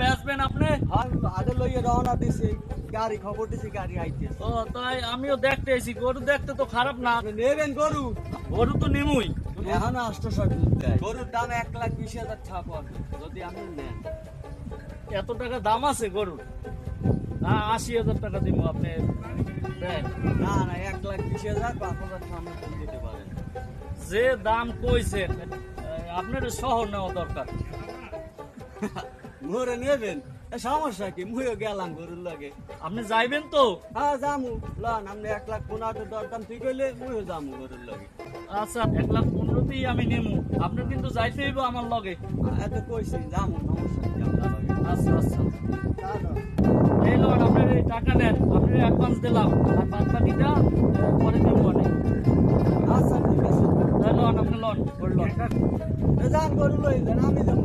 বেচবেন আপনি? আগে লইয়ে রওনা দিছি। গাড়ি খবর দিছি গাড়ি আইতেছে। ও তাই আমিও দেখতে এসি গরু দেখতে তো খারাপ না। নেবেন গরু? গরু তো নিমুই। এখন দেয়। গরুর দাম এক লাখ বিশ হাজার পড়বে যদি আপনি নেন এত টাকা দাম আছে গরুর? না আশি হাজার টাকা দিব আপনি। না না এক লাখ বিশ হাজার পাঁচ হাজার সামনে দিতে পারেন। যে দাম কইছেন আপনার শহর নেওয়া দরকার। ঘুরে নেবেন সমস্যা কি? মুইও গেলাম গরুর লাগে। আপনি যাইবেন তো? হ্যাঁ যামু। লন আপনি এক লাখ পনেরো দরদাম ঠিক হইলে মুইও যামু গরুর লাগে। আচ্ছা এক লাখ পনেরোতেই আমি নেমু। আপনি কিন্তু যাইতে হইব আমার লগে। এত কইছি যামু সমস্যা কি? আপনার লাগে আচ্ছা আচ্ছা। জানো। এই লোন আপনার এই টাকা নেন আপনার অ্যাডভান্স দিলাম। আর বাদ বাকিটা যান গরু লই যান আমি যাব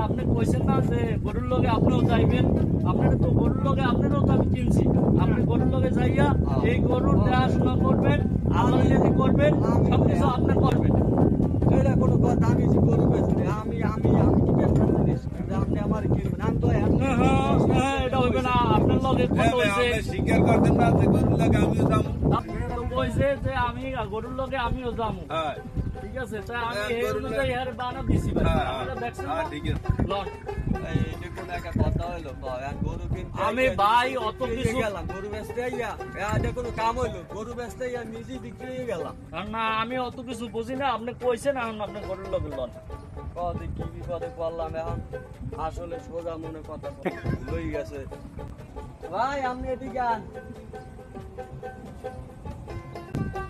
আপনি কইছেন না যে গরুর লগে আপনিও যাইবেন আপনার তো গরুর লগে আপনারও তো আমি চিনছি। আপনি গরুর লগে যাইয়া এই গরুর দেখাশোনা করবেন আমার করবেন সব কিছু আপনি করবেন। এটা কোনো কথা আমি যে গরু বেচলে আমি আমি আমি কি ব্যবসা আপনি আমার কিনবেন আমি তো হ্যাঁ, হ্যাঁ, হ্যাঁ, এটা হইবে না আপনার লগে হ্যাঁ কথা হইছে। আপনি স্বীকার করতেন না যে গরুর লাগে আমিও যাব। কইছে যে আমি গরুর লগে আমিও হ্যাঁ। ঠিক আছে তাই আমি হ্যাঁ, এই অনুযায়ী বানা দিছি ভাই হ্যাঁ, দেখছেন? হ্যাঁ, ঠিক আছে। লন এই কয়, আর গরু কিনতে আমি ভাই অত কিছু- গেলাম গরু বেচতে এটা কোনো কাম হইল গরু বেচতে নিজে বিক্রি হয়ে গেলাম। না আমি অত কিছু বুঝি না আপনি কইছেন আপনি গরুর লগে লন কদে কি বিপদে পড়লাম এখন। আসলে সোজা মনে কথা লই গেছে। ভাই আপনি এদিকে আন।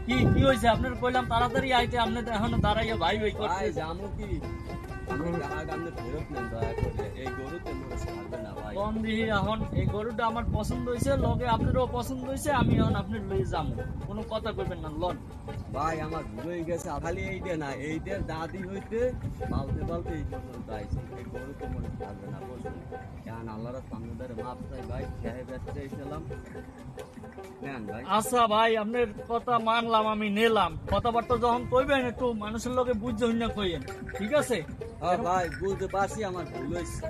কি কি হইছে আপনার কইলাম তাড়াতাড়ি আইতে আপনি এখন দাঁড়াইয়া ভাই ভাই করতে জামু কি? আপনি গ্রাহক আপনি ফেরত নেন দয়া করে। কম দিহি এখন এই গরুটা আমার পছন্দ হয়েছে লগে আপনারও পছন্দ হয়েছে আমি এখন আপনার লয়ে যাব। কোনো কথা কইবেন না লন। ভাই আমার ভুল হয়ে গেছে খালি এইটা না এইটা দাদি হইতে পালতে পালতে এই পর্যন্ত আইছে এই গরু তো মনে থাকবে না বলুন কেন আল্লাহর সামনে ধরে মাপ চাই ভাই খেয়ে বেচতে ভাই। আচ্ছা ভাই আপনার কথা মানলাম আমি নিলাম। কথাবার্তা যখন কইবেন একটু মানুষের লগে বুঝতে হইনা কইেন ঠিক আছে? হ্যাঁ ভাই বুঝতে পারছি আমার ভুল হয়েছে।